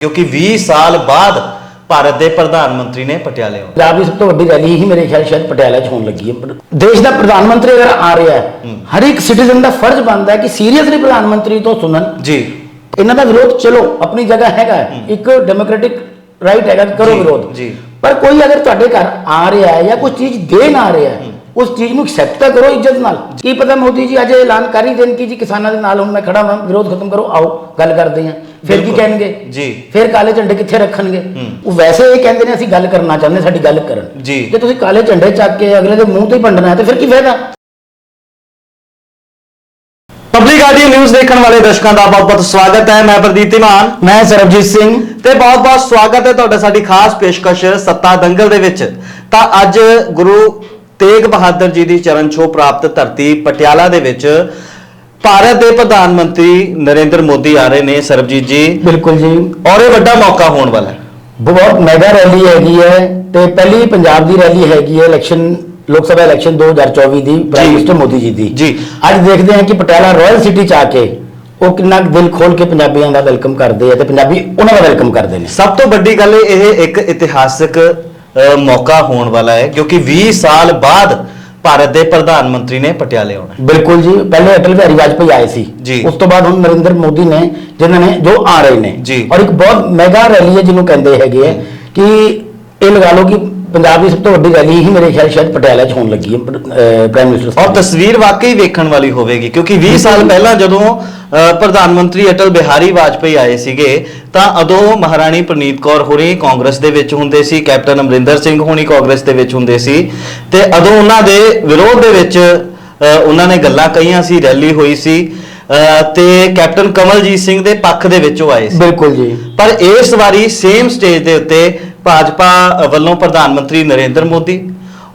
ਕਿਉਂਕਿ 20 ਸਾਲ ਬਾਅਦ ਭਾਰਤ ਦੇ ਪ੍ਰਧਾਨ ਮੰਤਰੀ ਨੇ ਪਟਿਆਲੇ ਆਉਣਾ। ਪੰਜਾਬ ਦੀ ਸਭ ਤੋਂ ਵੱਡੀ ਰੈਲੀ ਹੀ ਮੇਰੇ ਖਿਆਲ ਸ਼ਾਇਦ ਪਟਿਆਲਾ 'ਚ ਹੋਣ ਲੱਗੀ ਹੈ। ਦੇਸ਼ ਦਾ ਪ੍ਰਧਾਨ ਮੰਤਰੀ ਅਗਰ ਆ ਰਿਹਾ ਹੈ ਹਰ ਇੱਕ ਸਿਟੀਜ਼ਨ ਦਾ ਫਰਜ਼ ਬਣਦਾ ਹੈ ਕਿ ਸੀਰੀਅਸਲੀ ਪ੍ਰਧਾਨ ਮੰਤਰੀ ਤੋਂ ਸੁਣਨ। ਜੀ। ਇਹਨਾਂ ਦਾ ਵਿਰੋਧ ਚਲੋ ਆਪਣੀ ਜਗ੍ਹਾ ਹੈਗਾ ਹੈ। ਇੱਕ ਡੈਮੋਕ੍ਰੈਟਿਕ ਰਾਈਟ ਹੈਗਾ ਕਿ ਕਰੋ ਜੀ, ਵਿਰੋਧ। ਜੀ। ਪਰ ਕੋਈ ਅਗਰ ਤੁਹਾਡੇ ਘਰ ਆ ਰਿਹਾ ਹੈ ਜਾਂ ਕੋਈ ਚੀਜ਼ ਦੇਣ ਆ ਰਿਹਾ ਹੈ ਉਸ ਚੀਜ਼ ਨੂੰ ਐਕਸੈਪਟ ਤਾਂ ਕਰੋ ਇੱਜ਼ਤ ਨਾਲ। ਕੀ ਪਤਾ ਮੋਦੀ ਜੀ ਅੱਜ ਐਲਾਨ ਕਰ ਹੀ ਦੇਣ ਕਿ ਜੀ ਕਿਸਾਨਾਂ ਦੇ ਨਾਲ ਹੁਣ ਮੈਂ ਖੜਾ ਹਾਂ ਵਿਰੋਧ ਖਤਮ ਕਰੋ ਆਓ ਗੱਲ ਕਰਦੇ ਹਾਂ। ਫਿਰ ਕੀ ਬਿਲਕੁਲ। ਕਹਿਣਗੇ? ਜੀ। ਫਿਰ ਕਾਲੇ ਝੰਡੇ ਕਿੱਥੇ ਰੱਖਣਗੇ? ਉਹ ਵੈਸੇ ਇਹ ਕਹਿੰਦੇ ਨੇ ਅਸੀਂ ਗੱਲ ਕਰਨਾ ਚਾਹੁੰਦੇ ਸਾਡੀ ਗੱਲ ਕਰਨ। ਜੀ। ਜੇ ਤੁਸੀਂ ਕਾਲੇ ਝੰਡੇ ਚੱਕ ਕੇ ਅਗਲੇ ਦੇ ਮੂੰਹ ਤੇ ਹੀ ਭੰਡਣਾ ਹੈ ਤੇ ਫਿਰ ਕੀ ਫਾਇਦਾ? ਪਬਲਿਕ ਆਡੀਓ ਨਿਊਜ਼ ਦੇਖਣ ਵਾਲੇ ਦਰਸ਼ਕਾਂ ਦਾ ਬਹੁਤ-ਬਹੁਤ ਸਵਾਗਤ ਹੈ। ਮੈਂ ਪ੍ਰਦੀਪ ਧੀਮਾਨ। ਮੈਂ ਸਰਬਜੀਤ ਸਿੰਘ। ਤੇ ਬਹੁਤ-ਬਹੁਤ ਸਵਾਗਤ ਹੈ ਤੁਹਾਡਾ ਸਾਡੀ ਖਾਸ ਪੇਸ਼ਕਸ਼ ਸੱਤਾ ਦੰਗਲ ਦੇ ਵਿੱਚ। ਤਾਂ ਅੱਜ ਗੁਰੂ ਤੇਗ ਬਹਾਦਰ ਜੀ ਦੀ ਚਰਨ ਛੋਹ ਪ੍ਰਾਪਤ ਧਰਤੀ ਪਟਿਆਲਾ ਦੇ ਵਿੱਚ ਭਾਰਤ ਦੇ ਪ੍ਰਧਾਨ ਮੰਤਰੀ ਨਰਿੰਦਰ ਮੋਦੀ ਆ ਰਹੇ ਨੇ ਸਰਬਜੀਤ ਜੀ। ਬਿਲਕੁਲ ਜੀ। ਔਰ ਇਹ ਵੱਡਾ ਮੌਕਾ ਹੋਣ ਵਾਲਾ ਹੈ। ਬਹੁਤ ਮੈਗਾ ਰੈਲੀ ਹੈਗੀ ਹੈ ਤੇ ਪਹਿਲੀ ਪੰਜਾਬ ਦੀ ਰੈਲੀ ਹੈਗੀ ਹੈ ਇਲੈਕਸ਼ਨ ਲੋਕ ਸਭਾ ਇਲੈਕਸ਼ਨ 2024 ਦੀ ਪ੍ਰਾਈਮ। ਮਿਨਿਸਟਰ ਮੋਦੀ ਜੀ ਦੀ। ਜੀ। ਅੱਜ ਦੇਖਦੇ ਹਾਂ ਕਿ ਪਟਿਆਲਾ ਰਾਇਲ ਸਿਟੀ ਚ ਆ ਕੇ ਉਹ ਕਿੰਨਾ ਦਿਲ ਖੋਲ ਕੇ ਪੰਜਾਬੀਆਂ ਦਾ ਵੈਲਕਮ ਕਰਦੇ ਆ ਤੇ ਪੰਜਾਬੀ ਉਹਨਾਂ ਦਾ ਵੈਲਕਮ ਕਰਦੇ ਨੇ। ਸਭ ਤੋਂ ਵੱਡੀ ਗੱਲ ਇਹ ਇੱਕ ਇਤਿਹਾਸਕ ਮੌਕਾ ਹੋਣ ਵਾਲਾ ਹੈ ਕਿਉਂਕਿ 20 ਸਾਲ ਬਾਅਦ ਭਾਰਤ ਦੇ ਪ੍ਰਧਾਨ ਮੰਤਰੀ ਨੇ ਪਟਿਆਲੇ ਆਉਣਾ। ਬਿਲਕੁਲ ਜੀ ਪਹਿਲੇ ਅਟਲ ਬਿਹਾਰੀ ਵਾਜਪੇਈ ਆਏ ਸੀ ਜੀ। ਉਸ ਤੋਂ ਬਾਅਦ ਹੁਣ ਨਰਿੰਦਰ ਮੋਦੀ ਨੇ ਜਿਨ੍ਹਾਂ ਨੇ ਜੋ ਆ ਰਹੇ ਨੇ ਜੀ। ਔਰ ਇੱਕ ਬਹੁਤ ਮੈਗਾ ਰੈਲੀ ਹੈ ਜਿਹਨੂੰ ਕਹਿੰਦੇ ਹੈਗੇ ਹੈ ਕਿ ਇਹ ਲਗਾ ਲਓ ਕਿ ਪੰਜਾਬ ਦੀ ਸਭ ਤੋਂ ਵੱਡੀ ਰੈਲੀ ਹੀ ਮੇਰੇ ਖਿਆਲ ਸ਼ਾਇਦ ਪਟਿਆਲਾ 'ਚ ਹੋਣ ਲੱਗੀ ਹੈ ਪ੍ਰਾਈਮ ਮਿਨਿਸਟਰ ਔਰ ਤਸਵੀਰ ਵਾਕਈ ਵੇਖਣ ਵਾਲੀ ਹੋਵੇਗੀ ਕਿਉਂਕਿ 20 ਸਾਲ ਪਹਿਲਾਂ ਜਦੋਂ ਪ੍ਰਧਾਨ ਮੰਤਰੀ ਅਟਲ ਬਿਹਾਰੀ ਵਾਜਪੇਈ ਆਏ ਸੀਗੇ ਤਾਂ ਉਦੋਂ ਮਹਾਰਾਣੀ ਪ੍ਰਨੀਤ ਕੌਰ ਹੋਣੀ ਕਾਂਗਰਸ ਦੇ ਵਿੱਚ ਹੁੰਦੇ ਸੀ ਕੈਪਟਨ ਅਮਰਿੰਦਰ ਸਿੰਘ ਹੋਣੀ ਕਾਂਗਰਸ ਦੇ ਵਿੱਚ ਹੁੰਦੇ ਸੀ ਤੇ ਉਦੋਂ ਉਹਨਾਂ ਦੇ ਵਿਰੋਧ ਦੇ ਵਿੱਚ ਉਹਨਾਂ ਨੇ ਗੱਲਾਂ ਕਹੀਆਂ ਸੀ ਰੈਲੀ ਹੋਈ ਸੀ ਤੇ ਕੈਪਟਨ ਕਮਲਜੀਤ ਸਿੰਘ ਦੇ ਪੱਖ ਦੇ ਵਿੱਚ ਉਹ ਆਏ ਸੀ। ਬਿਲਕੁਲ ਜੀ। ਪਰ ਇਸ ਵਾਰੀ ਸੇਮ ਸਟੇਜ ਦੇ ਉੱਤੇ ਭਾਜਪਾ ਵੱਲੋਂ ਪ੍ਰਧਾਨ ਮੰਤਰੀ ਨਰਿੰਦਰ ਮੋਦੀ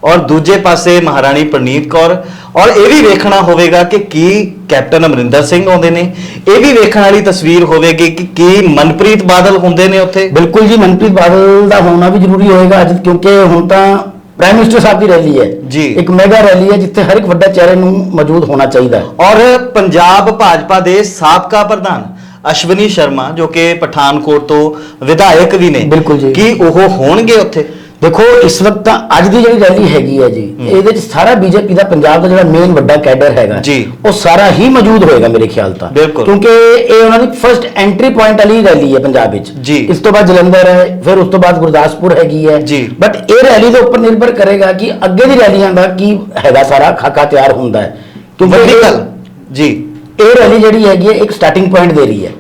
ਔਰ ਦੂਜੇ ਪਾਸੇ ਮਹਾਰਾਣੀ ਪ੍ਰਨੀਤ ਕੌਰ ਔਰ ਇਹ ਵੀ ਵੇਖਣਾ ਹੋਵੇਗਾ ਕਿ ਕੀ ਕੈਪਟਨ ਅਮਰਿੰਦਰ ਸਿੰਘ ਆਉਂਦੇ ਨੇ। ਇਹ ਵੀ ਵੇਖਣ ਵਾਲੀ ਤਸਵੀਰ ਹੋਵੇਗੀ ਕਿ ਕੀ ਮਨਪ੍ਰੀਤ ਬਾਦਲ ਹੁੰਦੇ ਨੇ ਉੱਥੇ। ਬਿਲਕੁਲ ਜੀ ਮਨਪ੍ਰੀਤ ਬਾਦਲ ਦਾ ਹੋਣਾ ਵੀ ਜ਼ਰੂਰੀ ਹੋਏਗਾ ਅੱਜ ਕਿਉਂਕਿ ਹੁਣ ਤਾਂ ਪ੍ਰਾਈਮ ਮਿਨਿਸਟਰ ਸਾਹਿਬ ਦੀ ਰੈਲੀ ਹੈ। ਜੀ। ਇੱਕ ਮੈਗਾ ਰੈਲੀ ਹੈ ਜਿੱਥੇ ਹਰ ਇੱਕ ਵੱਡਾ ਚਿਹਰੇ ਨੂੰ ਮੌਜੂਦ ਹੋਣਾ ਚਾਹੀਦਾ ਹੈ। ਔਰ ਪੰਜਾਬ ਭਾਜਪਾ ਦੇ ਸਾਬਕਾ ਪ੍ਰਧਾਨ ਅਸ਼ਵਨੀ ਸ਼ਰਮਾ ਜੋ ਕਿ ਪਠਾਨਕੋਟ ਤੋਂ ਵਿਧਾਇਕ ਵੀ ਨੇ ਬਿਲਕੁਲ ਜੀ। ਕੀ ਉਹ ਹੋਣਗੇ ਉੱਥੇ? ਦੇਖੋ ਇਸ ਵਕਤ ਤਾਂ ਅੱਜ ਦੀ ਜਿਹੜੀ ਰੈਲੀ ਹੈਗੀ ਹੈ ਜੀ ਇਹਦੇ ਵਿੱਚ ਸਾਰਾ ਬੀਜੇਪੀ ਦਾ ਪੰਜਾਬ ਦਾ ਜਿਹੜਾ ਮੇਨ ਵੱਡਾ ਕੈਡਰ ਹੈਗਾ। ਉਹ ਸਾਰਾ ਹੀ ਮੌਜੂਦ ਹੋਏਗਾ ਮੇਰੇ ਖਿਆਲ ਤਾਂ। ਕਿਉਂਕਿ ਇਹ ਉਹਨਾਂ ਦੀ ਫਰਸਟ ਐਂਟਰੀ ਪੁਆਇੰਟ ਵਾਲੀ ਰੈਲੀ ਹੈ ਪੰਜਾਬ ਵਿੱਚ। ਇਸ ਤੋਂ ਬਾਅਦ ਜਲੰਧਰ ਹੈ ਫਿਰ ਉਸ ਤੋਂ ਬਾਅਦ ਗੁਰਦਾਸਪੁਰ ਹੈਗੀ ਹੈ। ਬਟ ਇਹ ਰੈਲੀ ਦੇ ਉੱਪਰ ਨਿਰਭਰ ਕਰੇਗਾ ਕਿ ਅੱਗੇ ਦੀ ਰੈਲੀਆਂ ਦਾ ਕੀ ਹੈਗਾ ਸਾਰਾ ਖਾਕਾ ਤਿਆਰ ਹੁੰਦਾ ਹੈ ਕਿਉਂਕਿ ਜੀ ਇਹ ਰੈਲੀ ਜਿਹੜੀ ਹੈਗੀ ਹੈ ਇੱਕ ਸਟਾਰਟਿੰਗ ਪੁਆਇੰਟ ਦੇ ਰਹੀ ਹੈ।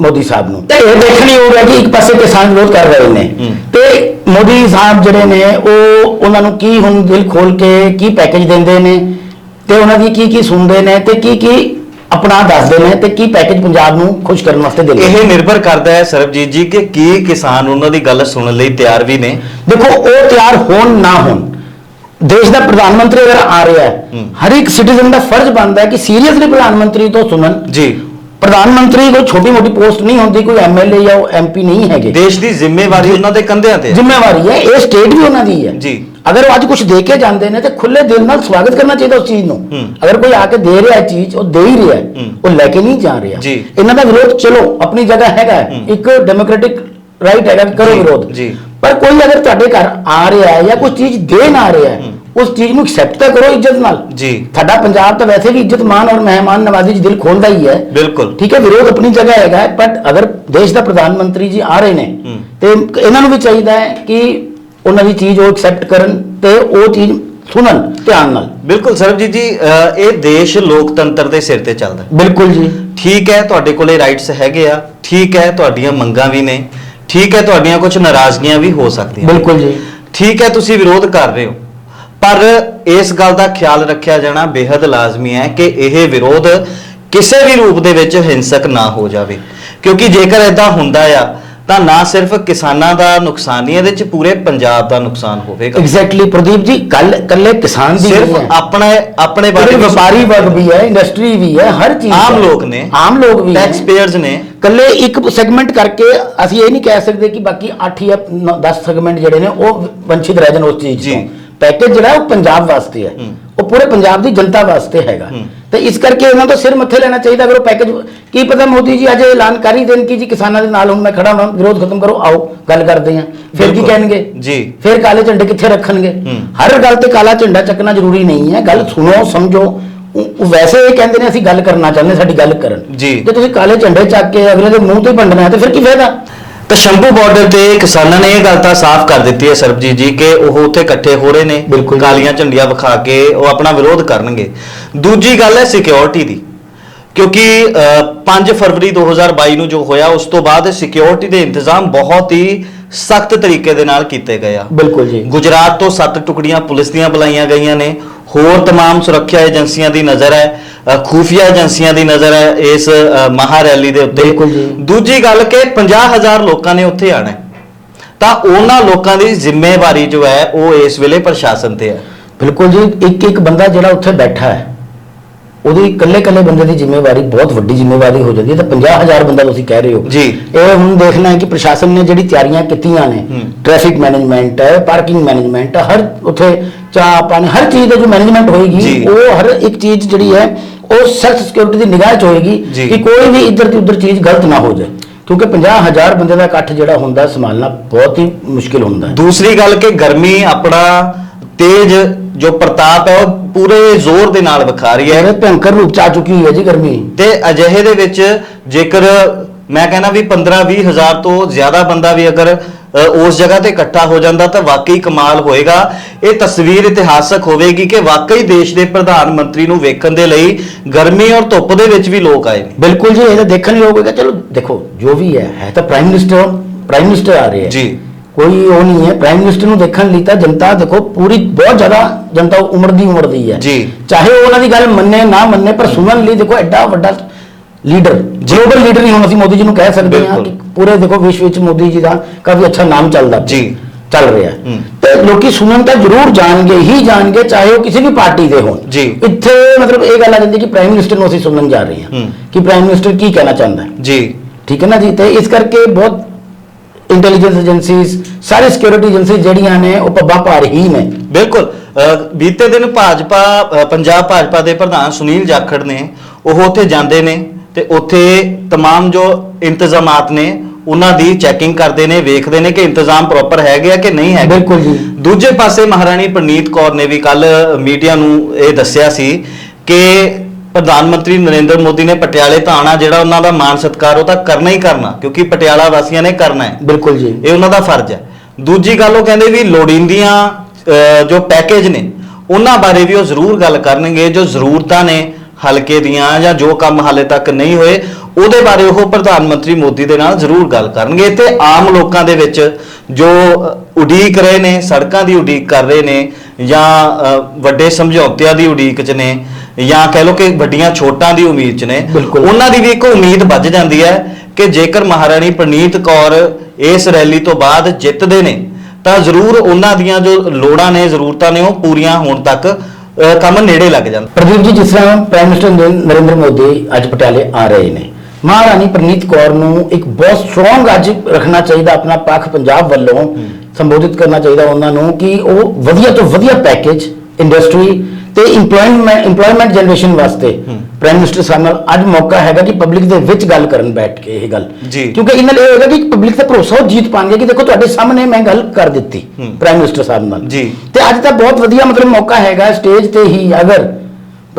ਮੋਦੀ ਸਾਹਿਬ ਨੂੰ ਤੇ ਇਹ ਦੇਖਣੀ ਹੋਊ ਹੈ ਕਿ ਇੱਕ ਪਾਸੇ ਕਿਸਾਨ ਵਿਰੋਧ ਕਰ ਰਹੇ ਨੇ। ਤੇ ਮੋਦੀ ਸਾਹਿਬ ਜਿਹੜੇ ਨੇ ਉਹ ਉਹਨਾਂ ਨੂੰ ਕੀ ਹੁਣ ਦਿਲ ਖੋਲ ਕੇ ਕੀ ਪੈਕੇਜ ਦਿੰਦੇ ਨੇ ਤੇ ਉਹਨਾਂ ਦੀ ਕੀ ਕੀ ਸੁਣਦੇ ਨੇ ਤੇ ਕੀ ਕੀ ਆਪਣਾ ਦੱਸਦੇ ਨੇ ਤੇ ਕੀ ਪੈਕੇਜ ਪੰਜਾਬ ਨੂੰ ਖੁਸ਼ ਕਰਨ ਵਾਸਤੇ ਦਿੰਦੇ ਇਹ ਨਿਰਭਰ ਕਰਦਾ ਹੈ ਸਰਬਜੀਤ ਜੀ ਕਿ ਕੀ ਕਿਸਾਨ ਉਹਨਾਂ ਦੀ ਗੱਲ ਸੁਣਨ ਲਈ ਤਿਆਰ ਵੀ ਨੇ। ਦੇਖੋ ਉਹ ਤਿਆਰ ਹੋਣ ਨਾ ਹੋਣ ਦੇਸ਼ ਦਾ ਪ੍ਰਧਾਨ ਮੰਤਰੀ ਅਗਰ ਆ ਰਿਹਾ ਹੂੰ। ਹਰ ਇੱਕ ਸਿਟੀਜ਼ਨ ਦਾ ਫਰਜ਼ ਬਣਦਾ ਹੈ ਕਿ ਸੀਰੀਅਸਲੀ ਪ੍ਰਧਾਨ ਮੰਤਰੀ ਤੋਂ ਸੁਣਨ। ਜੀ। ਪ੍ਰਧਾਨ ਮੰਤਰੀ ਕੋਈ ਛੋਟੀ ਮੋਟੀ ਪੋਸਟ ਨਹੀਂ ਹੁੰਦੀ ਕੋਈ ਐਮਐਲਏ ਜਾਂ ਐਮਪੀ ਨਹੀਂ ਹੈਗੇ ਦੇਸ਼ ਦੀ ਜ਼ਿੰਮੇਵਾਰੀ ਉਹਨਾਂ ਦੇ ਕੰਧਿਆਂ ਤੇ ਹੈ। ਜ਼ਿੰਮੇਵਾਰੀ ਹੈ ਇਹ ਸਟੇਟ ਵੀ ਉਹਨਾਂ ਦੀ ਹੈ ਜੀ। ਅਗਰ ਉਹ ਅੱਜ ਕੁਝ ਦੇ ਕੇ ਜਾਂਦੇ ਨੇ ਤੇ ਖੁੱਲੇ ਦਿਲ ਨਾਲ ਸਵਾਗਤ ਕਰਨਾ ਚਾਹੀਦਾ ਉਸ ਚੀਜ਼ ਨੂੰ। ਅਗਰ ਕੋਈ ਆ ਕੇ ਦੇ ਰਿਹਾ ਚੀਜ਼ ਉਹ ਦੇ ਹੀ ਰਿਹਾ। ਉਹ ਲੈ ਕੇ ਨਹੀਂ ਜਾ ਰਿਹਾ। ਇਹਨਾਂ ਦਾ ਵਿਰੋਧ ਚਲੋ ਆਪਣੀ ਜਗ੍ਹਾ ਹੈਗਾ। ਇੱਕ ਡੈਮੋਕ੍ਰੈਟਿਕ ਰਾਈਟ ਹੈਗਾ ਕਰੋ ਵਿਰੋਧ। ਪਰ ਕੋਈ ਅਗਰ ਤੁਹਾਡੇ ਘਰ ਆ ਰਿਹਾ ਹੈ ਜਾਂ ਕੋਈ ਚੀਜ਼ ਦੇਣ ਆ ਰਿਹਾ ਹੈ ਉਸ ਚੀਜ਼ ਨੂੰ ਐਕਸੈਪਟ ਤਾਂ ਕਰੋ ਇੱਜ਼ਤ ਨਾਲ। ਜੀ। ਸਾਡਾ ਪੰਜਾਬ ਤਾਂ ਵੈਸੇ ਵੀ ਇੱਜ਼ਤ ਮਾਨ ਔਰ ਮਹਿਮਾਨ ਨਵਾਜ਼ੀ 'ਚ ਦਿਲ ਖੋਲਦਾ ਹੀ ਹੈ। ਬਿਲਕੁਲ। ਠੀਕ ਹੈ ਵਿਰੋਧ ਆਪਣੀ ਜਗ੍ਹਾ ਹੈਗਾ ਬਟ ਅਗਰ ਦੇਸ਼ ਦਾ ਪ੍ਰਧਾਨ ਮੰਤਰੀ ਜੀ ਆ ਰਹੇ ਨੇ। ਤੇ ਇਹਨਾਂ ਨੂੰ ਵੀ ਚਾਹੀਦਾ ਹੈ ਕਿ ਉਹਨਾਂ ਦੀ ਚੀਜ਼ ਉਹ ਐਕਸੈਪਟ ਕਰਨ ਤੇ ਉਹ ਚੀਜ਼ ਸੁਣਨ ਧਿਆਨ ਨਾਲ। ਬਿਲਕੁਲ ਸਰਬਜੀਤ ਜੀ ਇਹ ਦੇਸ਼ ਲੋਕਤੰਤਰ ਦੇ ਸਿਰ ਤੇ ਚੱਲਦਾ ਹੈ। ਬਿਲਕੁਲ ਜੀ। ਠੀਕ ਹੈ ਤੁਹਾਡੇ ਕੋਲੇ ਰਾਈਟਸ ਹੈਗੇ ਆ ਠੀਕ ਹੈ ਤੁਹਾਡੀਆਂ ਮੰਗਾਂ ਵੀ ਨੇ ਠੀਕ ਹੈ ਤੁਹਾਡੀਆਂ ਕੁਝ ਨਾਰਾਜ਼ਗੀਆਂ ਵੀ ਹੋ ਸਕਦੀਆਂ ਬਿਲਕੁਲ ਜੀ। ਠੀਕ ਹੈ ਤੁਸੀਂ ਵਿਰੋਧ ਕਰ ਰਹੇ ਹੋ। ਪਰ ਇਸ ਗੱਲ ਦਾ ਖਿਆਲ ਰੱਖਿਆ ਜਾਣਾ ਬੇहद ਲਾਜ਼ਮੀ ਹੈ ਕਿ ਇਹ ਵਿਰੋਧ ਕਿਸੇ ਵੀ ਰੂਪ ਦੇ ਵਿੱਚ ਹਿੰਸਕ ਨਾ ਹੋ ਜਾਵੇ ਕਿਉਂਕਿ ਜੇਕਰ ਇਦਾਂ ਹੁੰਦਾ ਆ ਤਾਂ ਨਾ ਸਿਰਫ ਕਿਸਾਨਾਂ ਦਾ ਨੁਕਸਾਨ ਨਹੀਂ ਇਹਦੇ ਵਿੱਚ ਪੂਰੇ ਪੰਜਾਬ ਦਾ ਨੁਕਸਾਨ ਹੋਵੇਗਾ ਐਗਜ਼ੈਕਟਲੀ ਪ੍ਰਦੀਪ ਜੀ ਕੱਲ ਕੱਲੇ ਕਿਸਾਨ ਦੀ ਸਿਰਫ। ਆਪਣੇ ਆਪਣੇ ਬਾਰੇ ਵਪਾਰੀ ਵਰਗ ਵੀ ਹੈ ਇੰਡਸਟਰੀ ਵੀ ਹੈ ਹਰ ਚੀਜ਼ ਆਮ। ਲੋਕ ਨੇ। ਆਮ ਲੋਕ ਵੀ ਟੈਕਸ ਪੇਅਰਸ ਨੇ ਕੱਲੇ ਇੱਕ ਸੈਗਮੈਂਟ ਕਰਕੇ ਅਸੀਂ ਇਹ ਨਹੀਂ ਕਹਿ ਸਕਦੇ ਕਿ ਬਾਕੀ 8 ਜਾਂ 10 ਸੈਗਮੈਂਟ ਜਿਹੜੇ ਨੇ ਉਹ ਵੰਚਿਤ ਰਹਿ ਜਾਣ ਉਸ ਚੀਜ਼। ਤੋਂ ਪੈਕੇਜ ਜਿਹੜਾ ਉਹ ਪੰਜਾਬ ਵਾਸਤੇ ਹੈ। ਉਹ ਪੂਰੇ ਪੰਜਾਬ ਦੀ ਜਨਤਾ ਵਾਸਤੇ ਹੈਗਾ। ਤੇ ਇਸ ਕਰਕੇ ਇਹਨਾਂ ਤੋਂ ਸਿਰ ਮੱਥੇ ਲੈਣਾ ਚਾਹੀਦਾ ਅਗਰ ਉਹ ਪੈਕੇਜ ਕੀ ਪਤਾ ਮੋਦੀ ਜੀ ਅੱਜ ਐਲਾਨ ਕਰ ਹੀ ਦੇਣ ਕਿ ਜੀ ਕਿਸਾਨਾਂ ਦੇ ਨਾਲ ਹੁਣ ਮੈਂ ਖੜਾ ਹਾਂ ਵਿਰੋਧ ਖਤਮ ਕਰੋ ਆਓ ਗੱਲ ਕਰਦੇ ਹਾਂ ਫਿਰ ਕੀ। ਕਹਿਣਗੇ ਜੀ। ਫਿਰ ਕਾਲੇ ਝੰਡੇ ਕਿੱਥੇ ਰੱਖਣਗੇ। ਹਰ ਗੱਲ ਤੇ ਕਾਲਾ ਝੰਡਾ ਚੱਕਣਾ ਜ਼ਰੂਰੀ ਨਹੀਂ ਹੈ ਗੱਲ ਸੁਣੋ ਸਮਝੋ ਉਹ ਵੈਸੇ ਇਹ ਕਹਿੰਦੇ ਨੇ ਅਸੀਂ ਗੱਲ ਕਰਨਾ ਚਾਹੁੰਦੇ ਸਾਡੀ ਗੱਲ ਕਰਨ ਜੀ। ਤੁਸੀਂ ਕਾਲੇ ਝੰਡੇ ਚੱਕ ਕੇ ਅਗਲੇ ਦੇ ਮੂੰਹ ਤੇ ਹੀ ਵੰਡਣਾ ਹੈ ਤੇ ਫਿਰ ਕੀ ਫਾਇਦਾ ਤਾਂ ਸ਼ੰਭੂ ਬਾਰਡਰ ਤੇ ਕਿਸਾਨਾਂ ਨੇ ਇਹ ਗੱਲ ਤਾਂ ਸਾਫ਼ ਕਰ ਦਿੱਤੀ ਹੈ ਸਰਬਜੀਤ ਜੀ ਕਿ ਉਹ ਉੱਥੇ ਇਕੱਠੇ ਹੋ ਰਹੇ ਨੇ। ਕਾਲੀਆਂ ਝੰਡੀਆਂ ਵਿਖਾ ਕੇ ਉਹ ਆਪਣਾ ਵਿਰੋਧ ਕਰਨਗੇ। ਦੂਜੀ ਗੱਲ ਹੈ ਸਿਕਿਉਰਿਟੀ ਦੀ ਕਿਉਂਕਿ ਅ, 5 ਫਰਵਰੀ 2022 ਨੂੰ ਜੋ ਹੋਇਆ ਉਸ ਤੋਂ ਬਾਅਦ ਸਿਕਿਉਰਿਟੀ ਦੇ ਇੰਤਜ਼ਾਮ ਬਹੁਤ ਹੀ ਸਖਤ ਤਰੀਕੇ ਦੇ ਨਾਲ ਕੀਤੇ ਗਏ ਆ। ਬਿਲਕੁਲ ਜੀ। ਗੁਜਰਾਤ ਤੋਂ ਸੱਤ ਟੁਕੜੀਆਂ ਪੁਲਿਸ ਦੀਆਂ ਬੁਲਾਈਆਂ ਗਈਆਂ ਨੇ ਹੋਰ तमाम ਸੁਰੱਖਿਆ ਏਜੰਸੀਆਂ ਦੀ ਨਜ਼ਰ ਹੈ ਅ, ਖੂਫੀਆ ਏਜੰਸੀਆਂ ਦੀ ਨਜ਼ਰ ਹੈ ਇਸ ਅ, ਮਹਾ ਰੈਲੀ ਦੇ ਉੱਤੇ ਬਿਲਕੁਲ ਜੀ। ਦੂਜੀ ਗੱਲ ਕਿ 50000 ਲੋਕਾਂ ਨੇ ਉੱਥੇ ਆਣਾ ਹੈ ਤਾਂ ਉਹਨਾਂ ਲੋਕਾਂ ਦੀ ਜ਼ਿੰਮੇਵਾਰੀ ਜੋ ਹੈ ਉਹ ਇਸ ਵੇਲੇ ਪ੍ਰਸ਼ਾਸਨ ਤੇ ਹੈ ਬਿਲਕੁਲ ਜੀ ਇੱਕ ਇੱਕ ਬੰਦਾ ਜਿਹੜਾ ਉੱਥੇ ਬੈਠਾ ਹੈ ਉਹਦੀ ਇਕੱਲੇ ਇਕੱਲੇ ਬੰਦੇ ਦੀ ਜ਼ਿੰਮੇਵਾਰੀ ਬਹੁਤ ਵੱਡੀ ਜ਼ਿੰਮੇਵਾਰੀ ਹੋ ਜਾਂਦੀ ਹੈ ਤਾਂ 50000 ਬੰਦਾ ਤੁਸੀਂ ਕਹਿ ਰਹੇ ਹੋ ਜੀ। ਇਹ ਹੁਣ ਦੇਖਣਾ ਹੈ ਕਿ ਪ੍ਰਸ਼ਾਸਨ ਨੇ ਜਿਹੜੀ ਤਿਆਰੀਆਂ ਕੀਤੀਆਂ ਨੇ ਹੂੰ। ਟ੍ਰੈਫਿਕ ਮੈਨੇਜਮੈਂਟ ਹੈ ਪਾਰਕਿੰਗ ਮੈਨੇਜਮੈਂਟ ਹਰ ਉੱਥੇ ਚਾਹ ਪਾਣੀ ਹਰ ਚੀਜ਼ ਦੀ ਜੋ ਮੈਨੇਜਮੈਂਟ ਹੋਏਗੀ ਜੀ। ਉਹ ਹਰ ਇੱਕ ਚੀਜ਼ ਜਿਹੜੀ ਹੈ ਉਹ ਸੈਲਫ ਸਿਕਿਉਰਿਟੀ ਦੀ ਨਿਗਾਹ 'ਚ ਹੋਏਗੀ ਜੀ। ਕਿ ਕੋਈ ਵੀ ਇੱਧਰ ਦੀ ਉੱਧਰ ਚੀਜ਼ ਗਲਤ ਨਾ ਹੋ ਜਾਏ ਕਿਉਂਕਿ 50000 ਬੰਦੇ ਦਾ ਇਕੱਠ ਜਿਹੜਾ ਹੁੰਦਾ ਸੰਭਾਲਣਾ ਬਹੁਤ ਹੀ ਮੁਸ਼ਕਿਲ ਹੁੰਦਾ ਹੈ ਦੂਸਰੀ ਗੱਲ ਕਿ ਗਰਮੀ ਆਪਣਾ ਤੇਜ ਜੋ ਪ੍ਰਤਾਪ ਹੈ ਉਹ ਪੂਰੇ ਜ਼ੋਰ ਦੇ ਨਾਲ ਵਿਖਾ ਰਹੀ ਹੈ ਇਹ ਭਿਆਨਕ ਰੂਪ ਚ ਆ ਚੁੱਕੀ ਹੋਈ ਹੈ ਜੀ ਗਰਮੀ ਤੇ ਅਜਿਹੇ ਦੇ ਵਿੱਚ ਜੇਕਰ ਮੈਂ ਕਹਿੰਦਾ ਵੀ 15-20 ਹਜ਼ਾਰ ਤੋਂ ਜ਼ਿਆਦਾ ਬੰਦਾ ਵੀ ਅਗਰ ਉਸ ਜਗ੍ਹਾ ਤੇ ਇਕੱਠਾ ਹੋ ਜਾਂਦਾ ਤਾਂ ਵਾਕਈ ਕਮਾਲ ਹੋਏਗਾ। ਇਹ ਤਸਵੀਰ ਇਤਿਹਾਸਕ ਹੋਵੇਗੀ ਕਿ ਵਾਕਈ ਦੇਸ਼ ਦੇ ਪ੍ਰਧਾਨ ਮੰਤਰੀ ਨੂੰ ਵੇਖਣ ਦੇ ਲਈ ਗਰਮੀ ਔਰ ਧੁੱਪ ਦੇ ਵਿੱਚ ਵੀ ਲੋਕ ਆਏ ਨੇ। ਬਿਲਕੁਲ ਜੀ ਇਹ ਤਾਂ ਦੇਖਣ ਯੋਗ ਹੋਏਗਾ। ਚਲੋ ਦੇਖੋ ਜੋ ਵੀ ਹੈ ਹੈ ਤਾਂ ਪ੍ਰਾਈਮ ਮਿਨਿਸਟਰ ਪ੍ਰਾਈਮ ਮਿਨਿਸਟਰ ਆ ਰਹੇ ਹੈ। ਜੀ। ਕੋਈ ਉਹ ਨਹੀਂ ਹੈ। ਪ੍ਰਾਈਮ ਮਿਨਿਸਟਰ ਨੂੰ ਦੇਖਣ ਲਈ ਤਾਂ ਜਨਤਾ ਦੇਖੋ ਪੂਰੀ ਬਹੁਤ ਜ਼ਿਆਦਾ ਜਨਤਾ ਉਮੜਦੀ ਉਮੜਦੀ ਹੈ। ਜੀ। ਚਾਹੇ ਉਹ ਉਹਨਾਂ ਦੀ ਗੱਲ ਮੰਨੇ ਨਾ ਮੰਨੇ ਪਰ ਸੁਣਨ ਲਈ ਦੇਖੋ ਐਡਾ ਵੱਡਾ ਲੀਡਰ ਗਲੋਬਲ ਲੀਡਰ ਹੀ ਹੁਣ ਅਸੀਂ ਮੋਦੀ ਜੀ ਨੂੰ ਕਹਿ ਸਕਦੇ ਹਾਂ। ਕਿ ਪੂਰੇ ਦੇਖੋ ਵਿਸ਼ਵ ਵਿੱਚ ਮੋਦੀ ਜੀ ਦਾ ਕਾਫੀ ਅੱਛਾ ਨਾਮ ਚੱਲਦਾ। ਜੀ। ਚੱਲ ਰਿਹਾ ਤੇ ਲੋਕੀ ਸੁਣਨ ਤਾਂ ਜ਼ਰੂਰ ਜਾਣਗੇ ਹੀ ਜਾਣਗੇ ਚਾਹੇ ਉਹ ਕਿਸੇ ਵੀ ਪਾਰਟੀ ਦੇ ਹੋਣ ਜੀ। ਇੱਥੇ ਮਤਲਬ ਇਹ ਗੱਲ ਆ ਜਾਂਦੀ ਕਿ ਪ੍ਰਾਈਮ ਮਿਨਿਸਟਰ ਨੂੰ ਅਸੀਂ ਸੁਣਨ ਜਾ ਰਹੇ ਹਾਂ। ਕਿ ਪ੍ਰਾਈਮ ਮਿਨਿਸਟਰ ਕੀ ਕਹਿਣਾ ਚਾਹੁੰਦਾ ਹੈ ਜੀ ਠੀਕ ਹੈ ਨਾ ਜੀ ਤੇ ਇਸ ਕਰਕੇ ਬਹੁਤ ਇੰਟੈਲੀਜੈਂਸ ਏਜੰਸੀਜ਼ ਸਾਰੇ ਸਿਕਿਉਰਿਟੀ ਏਜੰਸੀ ਜਿਹੜੀਆਂ ਨੇ ਉਹ ਪੱਬਾਂ ਭਾਰ ਹੀ ਨੇ ਬਿਲਕੁਲ ਬੀਤੇ ਦਿਨ ਭਾਜਪਾ ਪੰਜਾਬ ਭਾਜਪਾ ਦੇ ਪ੍ਰਧਾਨ ਸੁਨੀਲ ਜਾਖੜ ਨੇ ਉਹ ਉੱਥੇ ਜਾਂਦੇ ਨੇ ਤੇ ਉੱਥੇ तमाम ਜੋ ਇੰਤਜ਼ਾਮਾਤ ਨੇ ਉਹਨਾਂ ਦੀ ਚੈਕਿੰਗ ਕਰਦੇ ਨੇ ਵੇਖਦੇ ਨੇ ਕਿ ਇੰਤਜ਼ਾਮ ਪ੍ਰੋਪਰ ਹੈਗੇ ਆ ਕਿ ਨਹੀਂ ਹੈਗੇ ਬਿਲਕੁਲ ਜੀ। ਦੂਜੇ ਪਾਸੇ ਮਹਾਰਾਣੀ ਪ੍ਰਨੀਤ ਕੌਰ ਨੇ ਵੀ ਕੱਲ ਮੀਡੀਆ ਨੂੰ ਇਹ ਦੱਸਿਆ ਸੀ ਕਿ ਪ੍ਰਧਾਨ ਮੰਤਰੀ ਨਰਿੰਦਰ ਮੋਦੀ ਨੇ ਪਟਿਆਲੇ ਤਾਂ ਆਉਣਾ ਜਿਹੜਾ ਉਹਨਾਂ ਦਾ ਮਾਨ ਸਤਿਕਾਰ ਉਹ ਤਾਂ ਕਰਨਾ ਹੀ ਕਰਨਾ ਕਿਉਂਕਿ ਪਟਿਆਲਾ ਵਾਸੀਆਂ ਨੇ ਕਰਨਾ ਹੈ ਬਿਲਕੁਲ ਜੀ ਇਹ ਉਹਨਾਂ ਦਾ ਫਰਜ਼ ਹੈ ਦੂਜੀ ਗੱਲ ਉਹ ਕਹਿੰਦੇ ਵੀ ਲੋੜੀਂਦੀਆਂ ਅਹ, ਜੋ ਪੈਕੇਜ ਨੇ ਉਹਨਾਂ ਬਾਰੇ ਵੀ ਉਹ ਜ਼ਰੂਰ ਗੱਲ ਕਰਨਗੇ ਜੋ ਜ਼ਰੂਰਤਾਂ ਨੇ ਹਲਕੇ ਦੀਆਂ ਜਾਂ ਜੋ ਕੰਮ ਹਾਲੇ ਤੱਕ ਨਹੀਂ ਹੋਏ ਉਹਦੇ ਬਾਰੇ ਉਹ ਪ੍ਰਧਾਨ ਮੰਤਰੀ ਮੋਦੀ ਦੇ ਨਾਲ ਜ਼ਰੂਰ ਗੱਲ ਕਰਨਗੇ ਤੇ ਆਮ ਲੋਕਾਂ ਦੇ ਵਿੱਚ ਜੋ ਉਡੀਕ ਰਹੇ ਨੇ ਸੜਕਾਂ ਦੀ ਉਡੀਕ ਕਰ ਰਹੇ ਨੇ ਜਾਂ ਵੱਡੇ ਸਮਝੌਤਿਆਂ ਦੀ ਉਡੀਕ 'ਚ ਨੇ ਜਾਂ ਕਹਿ ਲਓ ਕਿ ਵੱਡੀਆਂ ਛੋਟਾਂ ਦੀ ਉਮੀਦ 'ਚ ਨੇ। ਉਹਨਾਂ ਦੀ ਵੀ ਇੱਕ ਉਮੀਦ ਵੱਜ ਜਾਂਦੀ ਹੈ ਕਿ ਜੇਕਰ ਮਹਾਰਾਣੀ ਪ੍ਰਨੀਤ ਕੌਰ ਇਸ ਰੈਲੀ ਤੋਂ ਬਾਅਦ ਜਿੱਤਦੇ ਨੇ ਤਾਂ ਜ਼ਰੂਰ ਉਹਨਾਂ ਦੀਆਂ ਜੋ ਲੋੜਾਂ ਨੇ ਜ਼ਰੂਰਤਾਂ ਨੇ ਉਹ ਪੂਰੀਆਂ ਹੋਣ ਤੱਕ ਅਹ, ਕੰਮ ਨੇੜੇ ਲੱਗ ਜਾਂਦਾ ਪ੍ਰਦੀਪ ਜੀ ਜਿਸ ਤਰ੍ਹਾਂ ਪ੍ਰਾਈਮ ਮਿਨਿਸਟਰ ਨਰਿੰ- ਨਰਿੰਦਰ ਮੋਦੀ ਅੱਜ ਪਟਿਆਲੇ ਆ ਰਹੇ ਨੇ ਮਹਾਰਾਣੀ ਪ੍ਰਨੀਤ ਕੌਰ ਨੂੰ ਇੱਕ ਬਹੁਤ ਸਟਰੋਂਗ ਅੱਜ ਰੱਖਣਾ ਚਾਹੀਦਾ ਆਪਣਾ ਪੱਖ ਪੰਜਾਬ ਵੱਲੋਂ ਸੰਬੋਧਿਤ ਕਰਨਾ ਚਾਹੀਦਾ ਉਹਨਾਂ ਨੂੰ ਕਿ ਉਹ ਵਧੀਆ ਤੋਂ ਵਧੀਆ ਪੈਕੇਜ ਇੰਡਸਟਰੀ ਤੇ EMPLOYMENT EMPLOYMENT ਜਨਰੇਸ਼ਨ ਵਾਸਤੇ ਪ੍ਰਾਈਮ ਮਿਨਿਸਟਰ ਸਾਹਿਬ ਨਾਲ ਅੱਜ ਮੌਕਾ ਹੈਗਾ ਕਿ ਪਬਲਿਕ ਦੇ ਵਿੱਚ ਗੱਲ ਕਰਨ ਬੈਠ ਕੇ ਇਹ ਗੱਲ ਜੀ। ਕਿਉਂਕਿ ਇਹਨਾਂ ਲਈ ਇਹ ਹੋਏਗਾ ਕਿ ਪਬਲਿਕ ਦਾ ਭਰੋਸਾ ਉਹ ਜੀਤ ਪਾਣਗੇ ਕਿ ਦੇਖੋ ਤੁਹਾਡੇ ਸਾਹਮਣੇ ਮੈਂ ਗੱਲ ਕਰ ਦਿੱਤੀ। ਪ੍ਰਾਈਮ ਮਿਨਿਸਟਰ ਸਾਹਿਬ ਨਾਲ ਜੀ। ਤੇ ਅੱਜ ਤਾਂ ਬਹੁਤ ਵਧੀਆ ਮਤਲਬ ਮੌਕਾ ਹੈਗਾ ਸਟੇਜ ਤੇ ਹੀ ਅਗਰ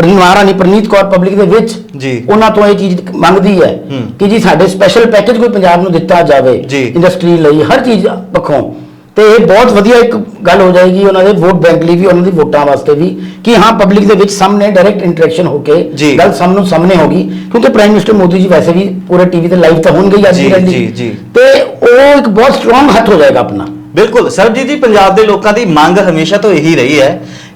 ਮਹਾਰਾਣੀ ਪ੍ਰਨੀਤ ਕੌਰ ਪਬਲਿਕ ਦੇ ਵਿੱਚ ਜੀ। ਉਹਨਾਂ ਤੋਂ ਇਹ ਚੀਜ਼ ਮੰਗਦੀ ਹੈ ਹੂੰ। ਕਿ ਜੀ ਸਾਡੇ ਸਪੈਸ਼ਲ ਪੈਕੇਜ ਕੋਈ ਪੰਜਾਬ ਨੂੰ ਦਿੱਤਾ ਜਾਵੇ ਜੀ। ਇੰਡਸਟਰੀ ਲਈ ਹਰ ਚੀਜ਼ ਪੱਖੋਂ ਤੇ ਇਹ ਬਹੁਤ ਵਧੀਆ ਇੱਕ ਗੱਲ ਹੋ ਜਾਏਗੀ ਉਹਨਾਂ ਦੇ ਵੋਟ ਬੈਂਕ ਲਈ ਵੀ ਉਹਨਾਂ ਦੀ ਵੋਟਾਂ ਵਾਸਤੇ ਵੀ ਕਿ ਹਾਂ ਪਬਲਿਕ ਦੇ ਵਿੱਚ ਸਾਹਮਣੇ ਡਾਇਰੈਕਟ ਇੰਟਰੈਕਸ਼ਨ ਹੋ ਕੇ ਜੀ। ਗੱਲ ਸਾਹਮਣੇ ਸਾਹਮਣੇ ਹੋਗੀ ਕਿਉਂਕਿ ਪ੍ਰਾਈਮ ਮਿਨਿਸਟਰ ਮੋਦੀ ਜੀ ਵੈਸੇ ਵੀ ਪੂਰੇ ਟੀਵੀ ਤੇ ਲਾਈਵ ਤਾਂ ਹੋਣਗੇ ਹੀ ਅੱਜ ਜੀ, ਦੀ ਜੀ, ਜੀ। ਤੇ ਉਹ ਇੱਕ ਬਹੁਤ ਸਟਰੋਂਗ ਹੱਥ ਹੋ ਜਾਏਗਾ ਆਪਣਾ ਬਿਲਕੁਲ ਸਰਬਜੀਤ ਜੀ ਪੰਜਾਬ ਦੇ ਲੋਕਾਂ ਦੀ ਮੰਗ ਹਮੇਸ਼ਾ ਤੋਂ ਇਹੀ ਰਹੀ ਹੈ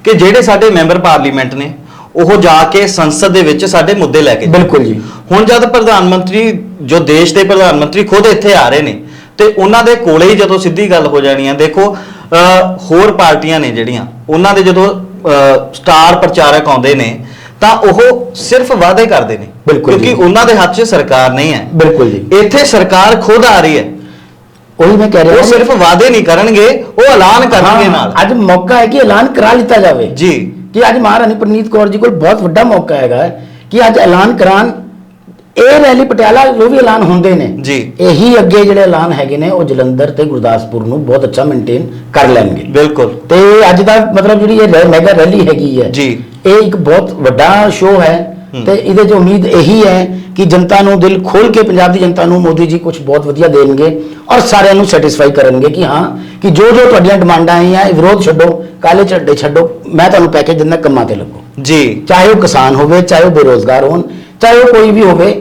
ਕਿ ਜਿਹੜੇ ਸਾਡੇ ਮੈਂਬਰ ਪਾਰਲੀਮੈਂਟ ਨੇ ਉਹ ਜਾ ਕੇ ਸੰਸਦ ਦੇ ਵਿੱਚ ਸਾਡੇ ਮੁੱਦੇ ਲੈ ਕੇ ਜਾਣ। ਬਿਲਕੁਲ ਜੀ ਹੁਣ ਜਦ ਪ੍ਰਧਾਨ ਮੰਤਰੀ ਜੋ ਦੇਸ਼ ਦੇ ਪ੍ਰਧਾਨ ਮੰਤਰੀ ਖੁਦ ਇੱਥੇ ਆ ਰਹੇ ਨੇ ਤੇ ਉਹਨਾਂ ਦੇ ਕੋਲੇ ਹੀ ਜਦੋਂ ਸਿੱਧੀ ਗੱਲ ਹੋ ਜਾਣੀ ਹੈ ਦੇਖੋ ਹੋਰ ਪਾਰਟੀਆਂ ਨੇ ਜਿਹੜੀਆਂ ਉਹਨਾਂ ਦੇ ਜਦੋਂ ਸਟਾਰ ਪ੍ਰਚਾਰਕ ਆਉਂਦੇ ਨੇ ਤਾਂ ਉਹ ਸਿਰਫ ਵਾਅਦੇ ਕਰਦੇ ਨੇ। ਕਿਉਂਕਿ ਉਹਨਾਂ ਦੇ ਹੱਥ 'ਚ ਸਰਕਾਰ ਨਹੀਂ ਹੈ। ਬਿਲਕੁਲ ਜੀ। ਇੱਥੇ ਸਰਕਾਰ ਖੁਦ ਆ ਰਹੀ ਹੈ। ਉਹੀ ਮੈਂ ਕਹਿ ਰਿਹਾ ਉਹ ਸਿਰਫ ਵਾਅਦੇ ਨਹੀਂ ਕਰਨਗੇ ਉਹ ਐਲਾਨ ਕਰਨਗੇ ਨਾਲ। ਅੱਜ ਮੌਕਾ ਹੈ ਕਿ ਐਲਾਨ ਕਰਾ ਲਿੱਤਾ ਜਾਵੇ। ਜੀ। ਕਿ ਅੱਜ ਮਹਾਰਾਣੀ ਪ੍ਰਨੀਤ ਕੌਰ ਜੀ ਕੋਲ ਬਹੁਤ ਵੱਡਾ ਮੌਕਾ ਹੈਗਾ ਕਿ ਅੱਜ ਐਲਾਨ ਕਰਾਨ ਇਹ ਰੈਲੀ ਪਟਿਆਲਾ ਜੋ ਵੀ ਐਲਾਨ ਹੁੰਦੇ ਨੇ। ਜੀ। ਇਹੀ ਅੱਗੇ ਜਿਹੜੇ ਐਲਾਨ ਹੈਗੇ ਨੇ ਉਹ ਜਲੰਧਰ ਤੇ ਗੁਰਦਾਸਪੁਰ ਨੂੰ ਬਹੁਤ ਅੱਛਾ ਮੇਨਟੇਨ ਕਰ ਲੈਣਗੇ। ਬਿਲਕੁਲ। ਤੇ ਅੱਜ ਦਾ ਮਤਲਬ ਜਿਹੜੀ ਇਹ ਮੈਗਾ ਰੈਲੀ ਹੈਗੀ ਹੈ ਜੀ। ਇਹ ਇੱਕ ਬਹੁਤ ਵੱਡਾ ਸ਼ੋਅ ਹੈ। ਤੇ ਇਹਦੇ 'ਚ ਉਮੀਦ ਇਹੀ ਹੈ ਕਿ ਜਨਤਾ ਨੂੰ ਦਿਲ ਖੋਲ ਕੇ ਪੰਜਾਬ ਦੀ ਜਨਤਾ ਨੂੰ ਮੋਦੀ ਜੀ ਕੁਝ ਬਹੁਤ ਵਧੀਆ ਦੇਣਗੇ ਔਰ ਸਾਰਿਆਂ ਨੂੰ ਸੈਟੀਸਫਾਈ ਕਰਨਗੇ ਕਿ ਹਾਂ ਕਿ ਜੋ ਜੋ ਤੁਹਾਡੀਆਂ ਡਿਮਾਂਡਾਂ ਆਈਆਂ ਇਹ ਵਿਰੋਧ ਛੱਡੋ ਕਾਲੇ ਝੰਡੇ ਛੱਡੋ। ਮੈਂ ਤੁਹਾਨੂੰ ਪੈਕੇਜ ਦਿੰਦਾ ਕੰਮਾਂ ਤੇ ਲੱਗੋ। ਜੀ। ਚਾਹੇ ਉਹ ਕਿਸਾਨ ਹੋਵੇ ਚਾਹੇ ਉਹ ਬੇਰੋਜ਼ਗਾਰ ਹੋਣ ਚਾਹੇ ਉਹ ਕੋਈ ਵੀ ਹੋਵੇ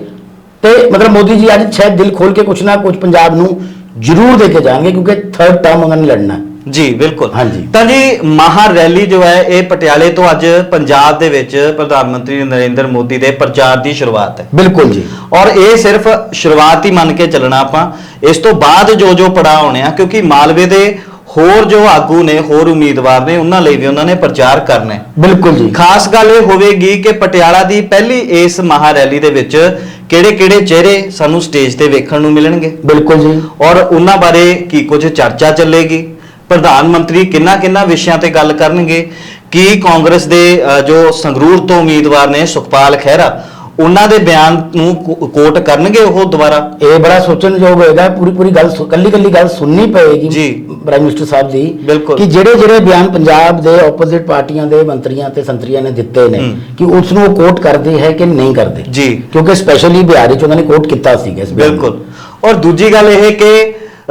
ਤੇ ਮਤਲਬ ਮੋਦੀ ਜੀ ਅੱਜ ਸ਼ਾਇਦ ਦਿਲ ਖੋਲ ਕੇ ਕੁਛ ਨਾ ਕੁਛ ਪੰਜਾਬ ਨੂੰ ਜ਼ਰੂਰ ਦੇ ਕੇ ਜਾਣਗੇ ਕਿਉਂਕਿ ਥਰਡ ਟਰਮ ਉਹਨਾਂ ਨੇ ਲੜਨਾ ਹੈ। ਜੀ ਬਿਲਕੁਲ। ਹਾਂਜੀ। ਤਾਂ ਜੀ ਮਹਾ ਰੈਲੀ ਜੋ ਹੈ ਇਹ ਪਟਿਆਲੇ ਤੋਂ ਅੱਜ ਪੰਜਾਬ ਦੇ ਵਿੱਚ ਪ੍ਰਧਾਨ ਮੰਤਰੀ ਨਰਿੰਦਰ ਮੋਦੀ ਦੇ ਪ੍ਰਚਾਰ ਦੀ ਸ਼ੁਰੂਆਤ ਹੈ। ਬਿਲਕੁਲ ਜੀ। ਔਰ ਇਹ ਸਿਰਫ ਸ਼ੁਰੂਆਤ ਹੀ ਮੰਨ ਕੇ ਚੱਲਣਾ ਆਪਾਂ। ਇਸ ਤੋਂ ਬਾਅਦ ਜੋ ਜੋ ਪੜਾਅ ਹੋਣੇ ਆ ਕਿਉਂਕਿ ਮਾਲਵੇ ਦੇ ਹੋਰ ਜੋ ਆਗੂ ਨੇ ਹੋਰ ਉਮੀਦਵਾਰ ਨੇ ਉਹਨਾਂ ਲਈ ਵੀ ਉਹਨਾਂ ਨੇ ਪ੍ਰਚਾਰ ਕਰਨਾ। ਹੈ ਬਿਲਕੁਲ ਜੀ। ਖਾਸ ਗੱਲ ਇਹ ਹੋਵੇਗੀ ਕਿ ਪਟਿਆਲਾ ਦੀ ਪਹਿਲੀ ਇਸ ਮਹਾ ਰੈਲੀ ਦੇ ਵਿੱਚ ਕਿਹੜੇ-ਕਿਹੜੇ ਚਿਹਰੇ ਸਾਨੂੰ ਸਟੇਜ ਤੇ ਵੇਖਣ ਨੂੰ ਮਿਲਣਗੇ? ਬਿਲਕੁਲ ਜੀ। ਔਰ ਉਹਨਾਂ ਬਾਰੇ ਕੀ ਕੁਝ ਚਰਚਾ ਚੱਲੇਗੀ? ਪ੍ਰਧਾਨ ਮੰਤਰੀ ਕਿੰਨਾ ਕਿੰਨਾ ਵਿਸ਼ਿਆਂ ਤੇ ਗੱਲ ਕਰਨਗੇ? ਕੀ ਕਾਂਗਰਸ ਦੇ ਅ, ਜੋ ਸੰਗਰੂਰ ਤੋਂ ਉਮੀਦਵਾਰ ਨੇ ਸੁਖਪਾਲ ਖਹਿਰਾ ਉਹਨਾਂ ਦੇ ਬਿਆਨ ਨੂੰ ਕੋ- ਕੋਟ ਕਰਨਗੇ ਉਹ ਦੁਬਾਰਾ ਇਹ ਬੜਾ ਸੋਚਣਯੋਗ ਹੋਏਗਾ ਪੂਰੀ ਪੂਰੀ ਗੱਲ ਕੱਲੀ ਕੱਲੀ ਗੱਲ ਸੁਣਨੀ ਪਏਗੀ ਜੀ। ਪ੍ਰਾਈਮ ਮਿਨਿਸਟਰ ਸਾਹਿਬ ਦੀ ਬਿਲਕੁਲ। ਕਿ ਜਿਹੜੇ ਜਿਹੜੇ ਬਿਆਨ ਪੰਜਾਬ ਦੇ ਆਪੋਜ਼ਿਟ ਪਾਰਟੀਆਂ ਦੇ ਮੰਤਰੀਆਂ ਤੇ ਸੰਤਰੀਆਂ ਨੇ ਦਿੱਤੇ ਨੇ। ਕਿ ਉਸ ਨੂੰ ਉਹ ਕੋਟ ਕਰਦੇ ਹੈ ਕਿ ਨਹੀਂ ਕਰਦੇ ਜੀ ਕਿਉਂਕਿ ਸਪੈਸ਼ਲੀ ਬਿਹਾਰੀ ਚ ਉਹਨਾਂ ਨੇ ਕੋਟ ਕੀਤਾ ਸੀਗਾ ਇਸ ਬਿਆਨ ਨੂੰ। ਬਿਲਕੁਲ ਔਰ ਦੂਜੀ ਗੱਲ ਇਹ ਕਿ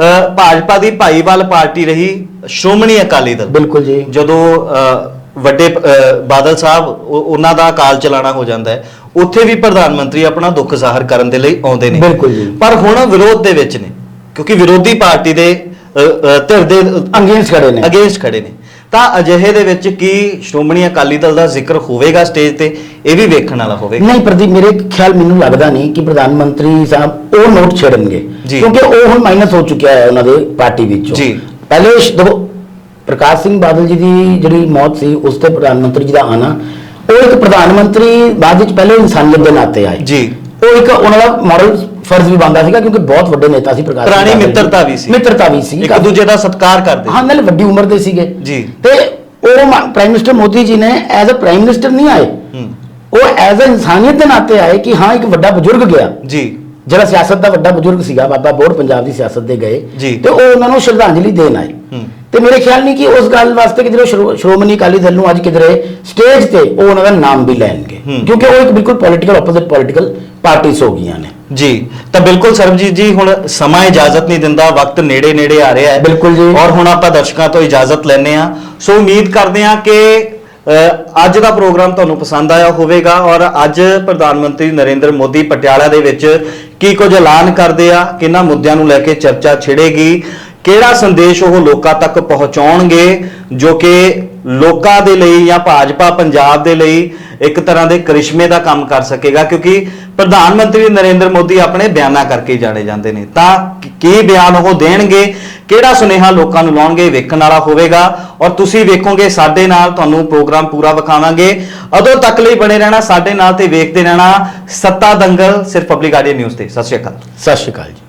ਅ, ਭਾਜਪਾ ਦੀ ਭਾਈਵਾਲ ਪਾਰਟੀ ਰਹੀ ਸ਼੍ਰੋਮਣੀ ਅਕਾਲੀ ਦਲ ਬਿਲਕੁਲ ਜੀ ਜਦੋਂ ਅ, ਵੱਡੇ ਅ, ਬਾਦਲ ਸਾਹਿਬ ਉਹ- ਉਹਨਾਂ ਦਾ ਕਾਲ ਚਲਾਣਾ ਹੋ ਜਾਂਦਾ ਹੈ ਉੱਥੇ ਵੀ ਪ੍ਰਧਾਨ ਮੰਤਰੀ ਆਪਣਾ ਦੁੱਖ ਜ਼ਾਹਰ ਕਰਨ ਦੇ ਲਈ ਆਉਂਦੇ ਨੇ ਬਿਲਕੁਲ ਜੀ। ਪਰ ਹੁਣ ਵਿਰੋਧ ਦੇ ਵਿੱਚ ਨੇ ਕਿਉਂਕਿ ਵਿਰੋਧੀ ਪਾਰਟੀ ਦੇ ਧਿਰ ਦੇ ਅੰਗੇਂਸਟ ਖੜੇ ਨੇ ਅਗੇਂਸਟ ਖੜੇ ਨੇ ਤਾਂ ਅਜਿਹੇ ਦੇ ਵਿੱਚ ਕੀ ਸ਼੍ਰੋਮਣੀ ਅਕਾਲੀ ਦਲ ਦਾ ਜ਼ਿਕਰ ਹੋਵੇਗਾ ਸਟੇਜ ਤੇ ਇਹ ਵੀ ਵੇਖਣ ਵਾਲਾ ਹੋਵੇਗਾ ਨਹੀਂ ਪ੍ਰਦੀਪ ਮੇਰੇ ਖਿਆਲ ਮੈਨੂੰ ਲੱਗਦਾ ਨਹੀਂ ਕਿ ਪ੍ਰਧਾਨ ਮੰਤਰੀ ਸਾਹਿਬ ਉਹ ਨੋਟ ਛੇੜਨਗੇ। ਕਿਉਂਕਿ ਉਹ ਹੁਣ ਮਾਈਨਸ ਹੋ ਚੁੱਕਿਆ ਹੈ ਉਹਨਾਂ ਦੇ ਪਾਰਟੀ ਵਿੱਚੋਂ ਜੀ। ਪਹਿਲੇ ਦੇਖੋ ਪ੍ਰਕਾਸ਼ ਸਿੰਘ ਬਾਦਲ ਜੀ ਦੀ ਜਿਹੜੀ ਮੌਤ ਸੀ ਉਸ ਤੇ ਪ੍ਰਧਾਨ ਮੰਤਰੀ ਜੀ ਦਾ ਆਣਾ ਉਹ ਇੱਕ ਪ੍ਰਧਾਨ ਮੰਤਰੀ ਬਾਅਦ ਵਿੱਚ ਪਹਿਲੇ ਇਨਸਾਨੀਅਤ ਦੇ ਨਾਤੇ ਆਏ। ਜੀ। ਉਹ ਇੱਕ ਉਹਨਾਂ ਦਾ ਮਾਡਲ ਫਰਜ਼ ਵੀ ਬਣਦਾ ਸੀਗਾ ਕਿਉਂਕਿ ਅ ਵੱਡੇ ਨੇਤਾ ਸੀ ਪ੍ਰਕਾਸ਼ ਪੁਰਾਣੀ। ਮਿੱਤਰਤਾ ਵੀ ਸੀ। ਮਿੱਤਰਤਾ ਵੀ ਸੀ ਇੱਕ ਦੂਜੇ ਦਾ ਸਤਿਕਾਰ ਕਰਦੇ ਹਾਂ ਨਾਲ ਵੱਡੀ ਉਮਰ ਦੇ ਸੀਗੇ। ਜੀ। ਤੇ ਉਹ ਪ੍ਰਾਈਮ ਮਿਨਿਸਟਰ ਮੋਦੀ ਜੀ ਨੇ ਐਜ਼ ਅ ਪ੍ਰਾਈਮ ਮਿਨਿਸਟਰ ਨਹੀਂ ਆਏ। ਉਹ ਐਜ਼ ਅ ਇਨਸਾਨੀਅਤ ਦੇ ਨਾਤੇ ਆਏ ਕਿ ਹਾਂ ਇੱਕ ਵੱਡਾ ਬਜ਼ੁਰਗ ਗਿਆ। ਜੀ। ਜਿਹੜਾ ਸਿਆਸਤ ਦਾ ਵੱਡਾ ਬਜ਼ੁਰਗ ਸੀਗਾ ਬਾਬਾ ਬੋੜ ਪੰਜਾਬ ਦੀ ਸਿਆਸਤ ਦੇ ਗਏ। ਤੇ ਉਹ ਉਹਨਾਂ ਨੂੰ ਸ਼ਰਧਾਂਜਲੀ ਦੇਣ ਆਏ। ਤੇ ਮੇਰੇ ਖਿਆਲ ਨਹੀਂ ਕਿ ਉਸ ਗੱਲ ਵਾਸਤੇ ਕਿਧਰੇ ਸ਼੍ਰੋ- ਸ਼੍ਰੋਮਣੀ ਅਕਾਲੀ ਦਲ ਨੂੰ ਅੱਜ ਕਿਧਰੇ ਸਟੇਜ ਤੇ ਉਹ ਉਹਨਾਂ ਦਾ ਨਾਮ ਵੀ ਲੈਣਗੇ। ਕਿਉਂਕਿ ਉਹ ਇੱਕ ਬਿਲਕੁਲ ਪੋਲੀਟੀਕਲ ਆਪੋਜ਼ਿਟ ਪੋਲੀਟੀਕਲ ਪਾਰਟੀਆਂ ਹੋ ਗਈਆਂ ਨੇ। ਜੀ ਤਾਂ ਬਿਲਕੁਲ ਸਰਬਜੀਤ ਜੀ ਹੁਣ ਸਮਾਂ ਇਜਾਜ਼ਤ ਨਹੀਂ ਦਿੰਦਾ ਵਕਤ ਨੇੜੇ ਨੇੜੇ ਆ ਰਿਹਾ ਹੈ। ਬਿਲਕੁਲ ਜੀ। ਔਰ ਹੁਣ ਆਪਾਂ ਦਰਸ਼ਕਾਂ ਤੋਂ ਇਜਾਜ਼ਤ ਲੈਣੇ ਆ ਸੋ ਉਮੀਦ ਕਰਦੇ ਆ ਕਿ ਅੱਜ ਦਾ ਪ੍ਰੋਗਰਾਮ ਤੁਹਾਨੂੰ ਪਸੰਦ ਆਇਆ ਹੋਵੇਗਾ ਔਰ ਅੱਜ ਪ੍ਰਧਾਨ ਮੰਤਰੀ ਨਰਿੰਦਰ ਮੋਦੀ ਪਟਿਆਲਾ ਦੇ ਵਿੱਚ ਕੀ ਕੁਝ ਐਲਾਨ ਕਰਦੇ ਆ ਕਿਹਨਾਂ ਮੁੱਦਿਆਂ ਨੂੰ ਲੈ ਕੇ ਚਰਚਾ ਛਿੜੇਗੀ। ਕਿਹੜਾ ਸੰਦੇਸ਼ ਉਹ ਲੋਕਾਂ ਤੱਕ ਪਹੁੰਚਾਉਣਗੇ ਜੋ ਕਿ ਲੋਕਾਂ ਦੇ ਲਈ ਜਾਂ ਭਾਜਪਾ, ਪੰਜਾਬ ਦੇ ਲਈ ਇੱਕ ਤਰ੍ਹਾਂ ਦੇ ਕਰਿਸ਼ਮੇ ਦਾ ਕੰਮ ਕਰ ਸਕੇਗਾ? ਕਿਉਂਕਿ ਪ੍ਰਧਾਨ ਮੰਤਰੀ ਨਰਿੰਦਰ ਮੋਦੀ ਆਪਣੇ ਬਿਆਨਾਂ ਕਰਕੇ ਜਾਣੇ ਜਾਂਦੇ ਨੇ। ਤਾਂ ਕੀ ਬਿਆਨ ਉਹ ਦੇਣਗੇ? ਕਿਹੜਾ ਸੁਨੇਹਾ ਲੋਕਾਂ ਨੂੰ ਲਾਉਣਗੇ? ਵੇਖਣ ਵਾਲਾ ਹੋਵੇਗਾ। ਔਰ ਤੁਸੀਂ ਵੇਖੋਗੇ, ਸਾਡੇ ਨਾਲ ਤੁਹਾਨੂੰ ਪ੍ਰੋਗਰਾਮ ਪੂਰਾ ਵਿਖਾਵਾਂਗੇ। ਉਦੋਂ ਤੱਕ ਲਈ ਬਣੇ ਰਹਿਣਾ, ਸਾਡੇ ਨਾਲ ਤੇ ਵੇਖਦੇ ਰਹਿਣਾ ਸੱਤਾ ਦੰਗਲ, ਸਿਰਫ ਪਬਲਿਕ ਆਡੀਓ ਨਿਊਜ਼ ਤੇ। ਸਤਿ ਸ਼੍ਰੀ ਅਕਾਲ। ਸਤਿ ਸ਼੍ਰੀ ਅਕਾਲ ਜੀ।